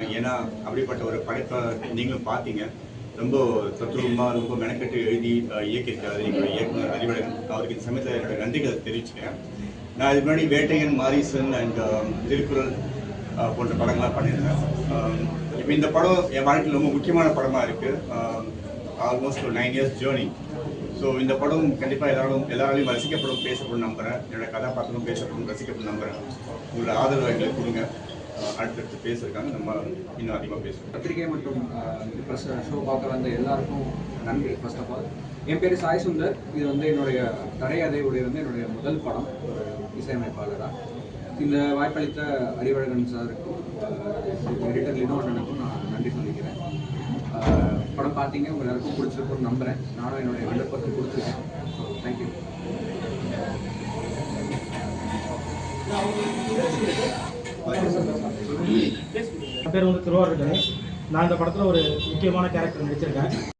ஏன்னா அப்படிப்பட்ட ஒரு படைப்பை நீங்களும் பார்த்தீங்க. ரொம்ப தத்துவமாக ரொம்ப மெனக்கெட்டு எழுதி இயக்கியிருக்காரு எங்களுடைய இயக்குனர் அறிவழகன் அவருக்கு இந்த சமயத்தில் என்னோட நன்றிகளை தெரிவிச்சுக்கிறேன். நான் இதுக்கு முன்னாடி வேட்டையன் மாரிசன் அண்ட் திருக்குறள் போன்ற படங்கள்லாம் பண்ணியிருந்தேன். இப்போ இந்த படம் என் வாழ்க்கையில் ரொம்ப முக்கியமான படமாக இருக்குது ஆல்மோஸ்ட் ஒரு நைன் இயர்ஸ் ஜேர்னி ஸோ இந்த படம் கண்டிப்பாக எல்லாரும் எல்லாராலையும் ரசிக்கப்படும் பேசப்படும் நம்புகிறேன் என்னோட கதாபாத்திரம் பேசப்படும் ரசிக்கப்படும் நம்புகிறேன் உங்களோட ஆதரவு எங்களுக்கு கொடுங்க. அடுத்தடுத்து பேசுறதுக்காக நம்ம இன்னும் அதிகமாக பேசுவோம் பத்திரிகை மற்றும் ப்ரெஸ் ஷோ பார்க்குற வந்து எல்லாருக்கும் நன்றி ஃபர்ஸ்ட் ஆஃப் ஆல் என் பேர் சாய் சுந்தர். இது வந்து என்னுடைய தடையதையுடைய வந்து என்னுடைய முதல் படம். ஒரு இசையமைப்பாளராக இந்த வாய்ப்பளித்த அறிவழகன் சாருக்கும் எடிட்டர் லினோ அண்ணனுக்கும் நான் நன்றி சொல்லிக்கிறேன். படம் பார்த்தீங்க உங்கள் எல்லாருக்கும் பிடிச்சிருக்கும்னு நம்புகிறேன் நானும் என்னுடைய ஹண்ட்ரட் பர்சன்ட் கொடுத்துருக்கேன் தேங்க்யூ என் பேர் வந்து திருவாரூர் கணேஷ். நான் இந்த படத்தில் ஒரு முக்கியமான கேரக்டர் நடிச்சிருக்கேன்.